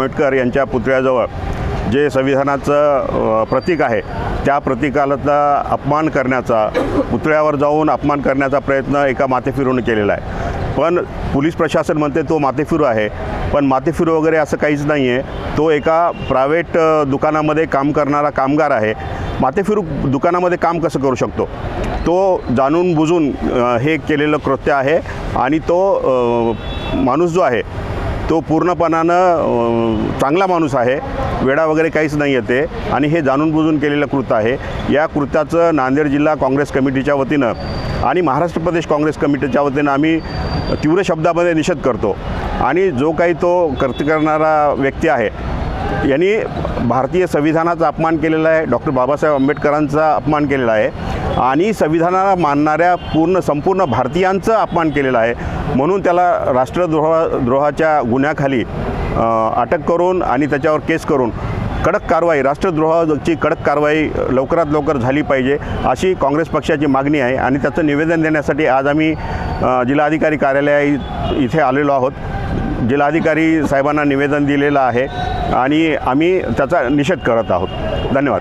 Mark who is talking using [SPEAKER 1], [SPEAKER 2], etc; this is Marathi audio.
[SPEAKER 1] आंबेडकर यांच्या पुतळ्याजवळ जे संविधानाचं प्रतीक आहे त्या प्रतीकाला अपमान करण्याचा पुतळ्यावर जाऊन अपमान करण्याचा प्रयत्न एका माथेफिरूने केलेला आहे. पण पोलीस प्रशासन म्हणते तो माथेफिरू आहे पण माथेफिरू वगैरे असं काहीच नाही आहे तो एका प्रायव्हेट दुकानामध्ये काम करणारा कामगार आहे. माथेफिरू दुकानामध्ये काम कसं करू शकतो? तो जाणून बुजून हे केलेलं कृत्य आहे आणि तो माणूस जो आहे तो पूर्णपणानं चांगला माणूस आहे. वेडा वगैरे काहीच नाही येते आणि हे जाणून बुजून केलेलं कृत्य आहे. या कृत्याचं नांदेड जिल्हा काँग्रेस कमिटीच्या वतीनं आणि महाराष्ट्र प्रदेश काँग्रेस कमिटीच्या वतीनं आम्ही तीव्र शब्दामध्ये निषेध करतो. आणि जो काही तो कर्त करणारा व्यक्ती आहे यांनी भारतीय संविधानाचा अपमान केलेला आहे. डॉक्टर बाबासाहेब आंबेडकरांचा अपमान केलेला आहे. आणि संविधानाला मानणाऱ्या पूर्ण संपूर्ण भारतीयांचं अपमान केलेलं आहे. म्हणून त्याला राष्ट्रद्रोहा द्रोहाच्या गुन्ह्याखाली अटक करून आणि त्याच्यावर केस करून कडक कारवाई राष्ट्रद्रोहाची कडक कारवाई लवकरात लवकर झाली पाहिजे अशी काँग्रेस पक्षाची मागणी आहे. आणि त्याचं निवेदन देण्यासाठी आज आम्ही जिल्हाधिकारी कार्यालय इ- इथे आलेलो आहोत. जिल्हाधिकारी साहेबांना निवेदन दिलेलं आहे आणि आम्ही त्याचा निषेध करत आहोत. धन्यवाद.